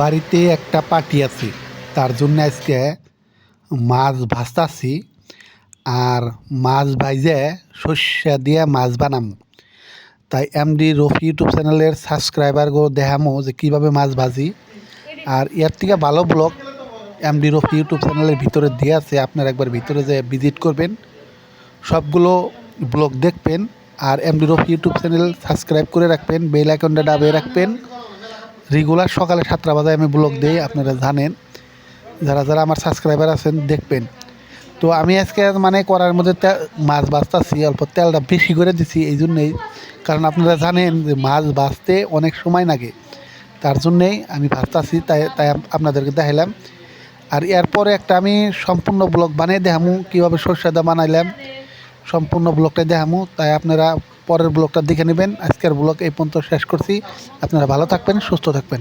বাড়িতে একটা পার্টি আছে। তার জন্য আজকে মাছ ভাজতাছি আর মাছ ভাইজে সর্ষে দিয়ে মাছ বানামু। তাই এমডি রফি ইউটিউব চ্যানেলের সাবস্ক্রাইবারগো দেখামো যে কীভাবে মাছ ভাজি। আর এর থেকে ভালো ব্লগ এমডি রফি ইউটিউব চ্যানেলের ভিতরে দিয়ে আছে, আপনারা একবার ভিতরে যে ভিজিট করবেন। সবগুলো ব্লগ দেখবেন আর MD Rafi YouTube channel subscribe করে রাখবেন, বেল আইকনটা দাবিয়ে রাখবেন। রেগুলার সকালে সাতটা বাজায় আমি ব্লগ দিই, আপনারা জানেন। যারা যারা আমার সাবস্ক্রাইবার আছেন, দেখবেন। তো আমি আজকে মানে করার মধ্যে মাছ বাঁচতেছি, অল্প তেলটা বেশি করে দিছি, এই জন্যেই। কারণ আপনারা জানেন যে মাছ বাঁচতে অনেক সময় লাগে। তার জন্যেই আমি ভাজতাছি তাই তাই আপনাদেরকে দেখাইলাম। আর এরপরে একটা আমি সম্পূর্ণ ব্লগ বানিয়ে দেখামু, কীভাবে সরষেদা বানাইলাম। সম্পূর্ণ ব্লগটা দেখামু, তাই আপনারা পরের ব্লগটা দেখে নেবেন। আজকের ব্লগ এই পর্যন্ত শেষ করছি। আপনারা ভালো থাকবেন, সুস্থ থাকবেন।